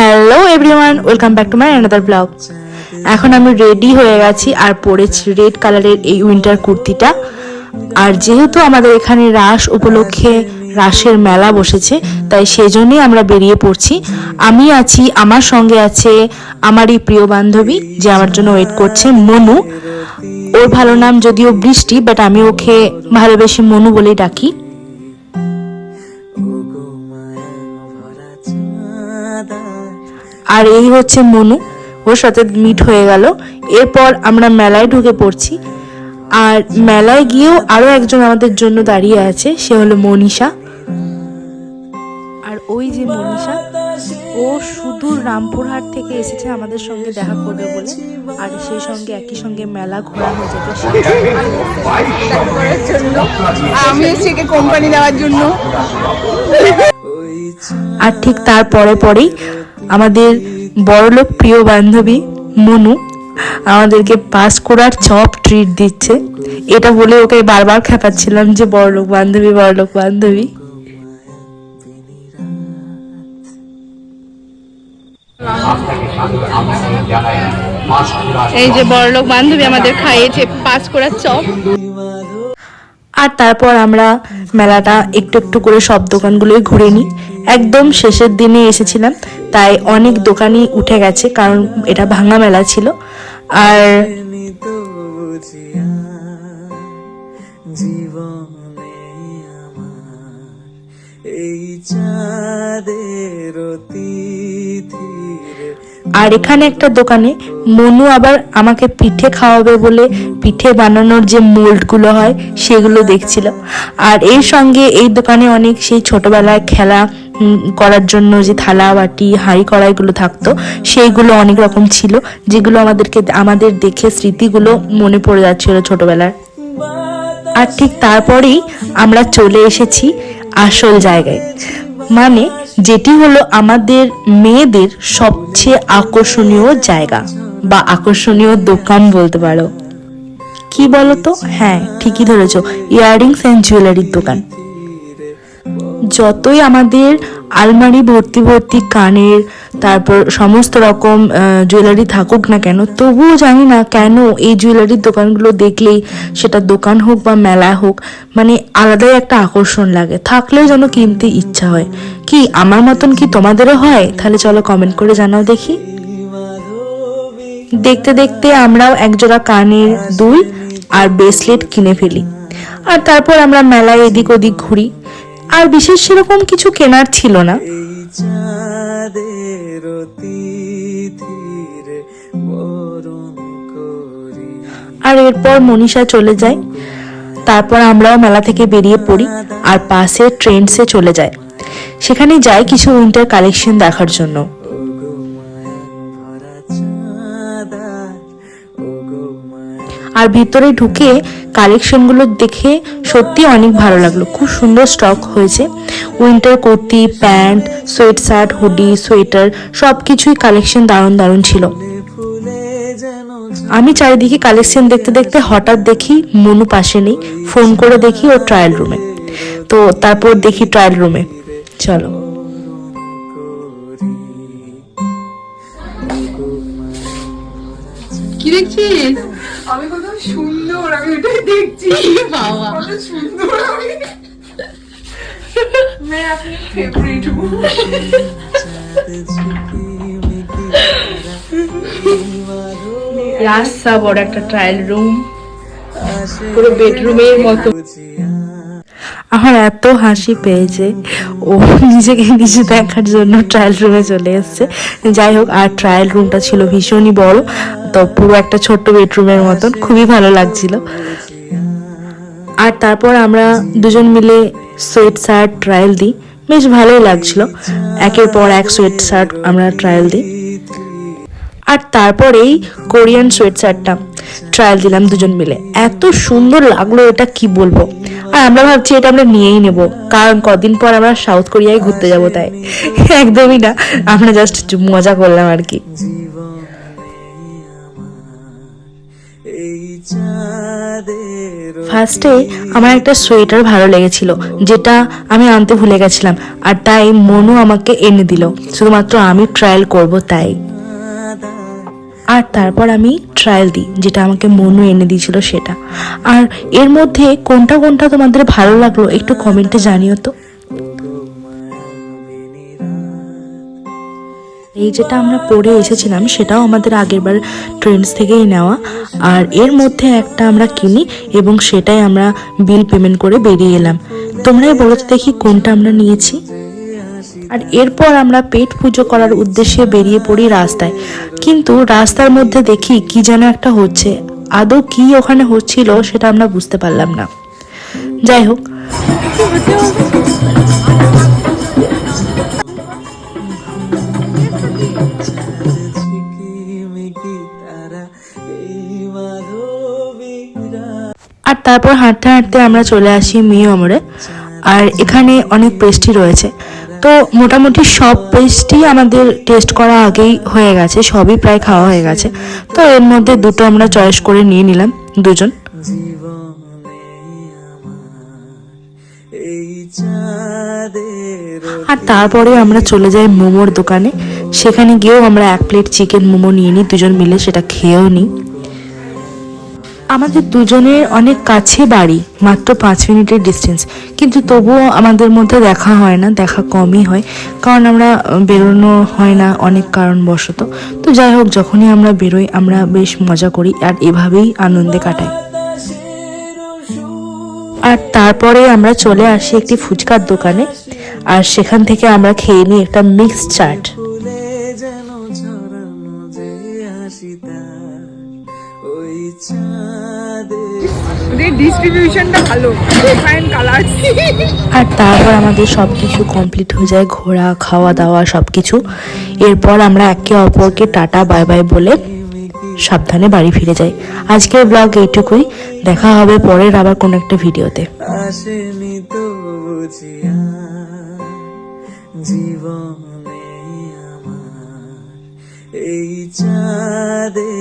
Hello everyone welcome back to my another blog এখন আমি ready হয়ে গেছি আর পরেছি রেড কালারের এই উইন্টার কুর্তিটা। আর যেহেতু আমাদের এখানে রাস উপলক্ষে রাসের মেলা বসেছে, তাই সেজন্যই আমরা বেরিয়ে পড়ছি। আমি আছি, আমার সঙ্গে আছে আমারই প্রিয় বান্ধবী, যে আমার জন্য ওয়েট করছে, মনু। ওর ভালো নাম যদিও বৃষ্টি বাট আমি ওকে ভালোবেসে মনু বলেই ডাকি। আর এই হচ্ছে মনু। ওর সাথে মিট হয়ে গেল। এরপর আমরা মেলায় ঢুকে পড়ছি। আর মেলায় গিয়েও আরও একজন আমাদের জন্য দাঁড়িয়ে আছে সে হলো মনীষা। আর ওই যে মনীষা ও সুদূর রামপুরহাট থেকে এসেছে আমাদের সঙ্গে দেখা করবে বলে। আর সেই সঙ্গে একই সঙ্গে মেলা ঘোরা হয়ে যেতে আমি কোম্পানি দেওয়ার জন্য। আর ঠিক তার পরে পরেই আমাদের বড়লোক প্রিয় বান্ধবী মনু আমাদেরকে পাস করার চপ ট্রিট দিচ্ছে। এটা বলে ওকে বারবার খেপাচ্ছিলাম যে বড়লোক বান্ধবী বড়লোক বান্ধবী। এই যে বড়লোক বান্ধবী আমাদের খাইয়েছে পাস করার চপ। আর তারপর আমরা মেলাটা একটু একটু করে সব দোকানগুলোই ঘুরে নিই। একদম শেষের দিনে এসেছিলাম। তাই অনেক দোকানই উঠে গেছে, কারণ এটা ভাঙা মেলা ছিল। আর আর এখানে একটা দোকানে মনু আবার আমাকে পিঠে খাওয়াবে বলে পিঠে বানানোর যে মোল্ডগুলো হয়, সেগুলো দেখছিল আর এর সঙ্গে এই দোকানে অনেক সেই ছোটবেলায় খেলা করার জন্য যে থালা, বাটি, হাঁড়ি, কড়াইগুলো থাকতো, সেইগুলো অনেক রকম ছিল, যেগুলো আমাদেরকে, আমাদের দেখে স্মৃতিগুলো মনে পড়ে যাচ্ছিল ছোটবেলার। আর ঠিক তারপরেই আমরা চলে এসেছি আসল জায়গায়। মানে যেটি হলো আমাদের মেয়েদের সবচেয়ে আকর্ষণীয় জায়গা, বা আকর্ষণীয় দোকান বলতে পারো। কি বলতো? হ্যাঁ ঠিকই ধরেছ, ইয়াররিংস অ্যান্ড জুয়েলারির দোকান। যতই আমাদের আলমারি ভর্তি ভর্তি কানের, তারপর সমস্ত রকম জুয়েলারি থাকুক না কেন, তবুও জানি না কেন এই জুয়েলারির দোকানগুলো দেখলেই সেটা দোকান হোক বা মেলা হোক মানে আলাদাই একটা আকর্ষণ লাগে। থাকলেও যেন কিনতে ইচ্ছা হয়। কি, আমার মতন কি তোমাদেরও হয়? তাহলে চলো কমেন্ট করে জানাও দেখি। দেখতে দেখতে আমরাও একজোড়া কানের দুল আর ব্রেসলেট কিনে ফেলি। আর তারপর আমরা মেলায় এদিক ওদিক ঘুরি। আর বিশেষ সেরকম কিছু কেনার ছিল না। আর এরপর মনীষা চলে যায়। তারপর আমরাও মেলা থেকে বেরিয়ে পড়ি আর পাশে ট্রেন্ডসে চলে যায়। সেখানে যাই কিছু উইন্টার কালেকশন দেখার জন্য। আর ভিতরে ঢুকে কালেকশনগুলো দেখে সত্যি অনেক ভালো লাগল। খুব সুন্দর স্টক হয়েছে। Winter kurti pant sweatshirt hoodie sweater সব কিছুই কালেকশন দারুণ দারুণ ছিল। আমি চারিদিকে কালেকশন দেখতে দেখতে হঠাৎ দেখি মনু পাশে নেই। ফোন করে দেখি ও ট্রায়াল রুমে তো তারপর দেখি ট্রায়াল রুমে চলো। কি দেখছিস? আমি সুন্দর আমি ওটাই দেখছি বাবা কত সুন্দর আমি मैं अपनी फेवरेट हूँ রাস্তা বড় একটা ট্রায়াল রুম পুরো বেডরুমের মতো আমার এত হাসি পেয়েছে ও নিজেকে নিজে দেখার জন্য ট্রায়াল রুমে চলে এসেছে। যাই হোক, আর ট্রায়াল রুমটা ছিল ভীষণই বড়। তো পুরো একটা ছোট্ট বেডরুমের মতন। খুবই ভালো লাগছিল। আর তারপর আমরা দুজন মিলে সোয়েট শার্ট ট্রায়াল দিই। বেশ ভালোই লাগছিল। একের পর এক সোয়েট শার্ট আমরা ট্রায়াল দিই। আর তারপরেই কোরিয়ান সোয়েট শার্টটা ট্রায়াল দিলাম দুজন মিলে। এত সুন্দর লাগল এটা, কি বলব? আমরা ভাবছি এটা আমরা নিয়েই নেব। কারণ কদিন পর আমরা সাউথ কোরিয়ায় ঘুরতে যাব তাই। একদমই না, আমরা জাস্ট মজা করলাম আর কি। ফার্স্টে আমার একটা সোয়েটার ভালো লেগেছিল, যেটা আমি আনতে ভুলে গেছিলাম, আর তাই মনু আমাকে এনে দিল। শুধুমাত্র আমি ট্রায়াল করব তাই। আর তারপর আমি ট্রায়াল দিই, যেটা আমাকে মনু এনে দিয়েছিল সেটা। আর এর মধ্যে কোনটা কোনটা তোমাদের ভালো লাগল একটু কমেন্টে জানিও তো। এই যেটা আমরা পরে এসেছিলাম, সেটাও আমাদের আগেরবার ট্রেন্ডস থেকেই নেওয়া। আর এর মধ্যে একটা আমরা কিনি এবং সেটাই আমরা বিল পেমেন্ট করে বেরিয়ে এলাম। তোমরাই বলো দেখি কোনটা আমরা নিয়েছি। আর এরপর আমরা পেট পুজো করার উদ্দেশ্যে বেরিয়ে পড়ি রাস্তায়। কিন্তু রাস্তার মধ্যে দেখি কি যেন একটা হচ্ছে। আদৌ কি ওখানে হচ্ছিল সেটা আমরা বুঝতে পারলাম না। যাই হোক। আর তারপর হাঁটতে হাঁটতে আমরা চলে আসি মিয়মরে। আর এখানে অনেক পেস্ট্রি রয়েছে। তো মোটামুটি সব পেস্টই আমাদের টেস্ট করা আগেই হয়ে গেছে, সবই প্রায় খাওয়া হয়ে গেছে। তো এর মধ্যে দুটো আমরা চয়েস করে নিয়ে নিলাম, দুজন। আর তারপরে আমরা চলে যাই মোমোর দোকানে। সেখানে গিয়েও আমরা এক প্লেট চিকেন মোমো নিয়ে নিই, দুজন মিলে সেটা খেয়েও নিই। আমাদের দুজনের অনেক কাছে বাড়ি, মাত্র পাঁচ মিনিটের ডিস্টেন্স কিন্তু তবুও আমাদের মধ্যে দেখা হয় না, দেখা কমই হয়। কারণ আমরা বেরোনো হয় না অনেক কারণবশত। তো যাই হোক, যখনই আমরা বেরোই, আমরা বেশ মজা করি আর এভাবেই আনন্দে কাটাই। আর তারপরে আমরা চলে আসি একটি ফুচকার দোকানে। আর সেখান থেকে আমরা খেয়ে নিই একটা মিক্সড চাট ওই ওদের ডিস্ট্রিবিউশনটা ভালো ফাইন কালার আর তারপর আমাদের সব কিছু কমপ্লিট হয়ে যায় ঘোরা খাওয়া দাওয়া সব কিছু এরপর আমরা একে অপরকে টাটা বাই বাই বলে সাবধানে বাড়ি ফিরে যাই। আজকের ব্লগ এইটুকুই। দেখা হবে পরের আবার কোনো একটা ভিডিওতে। জীবনে আমার এই চাঁদের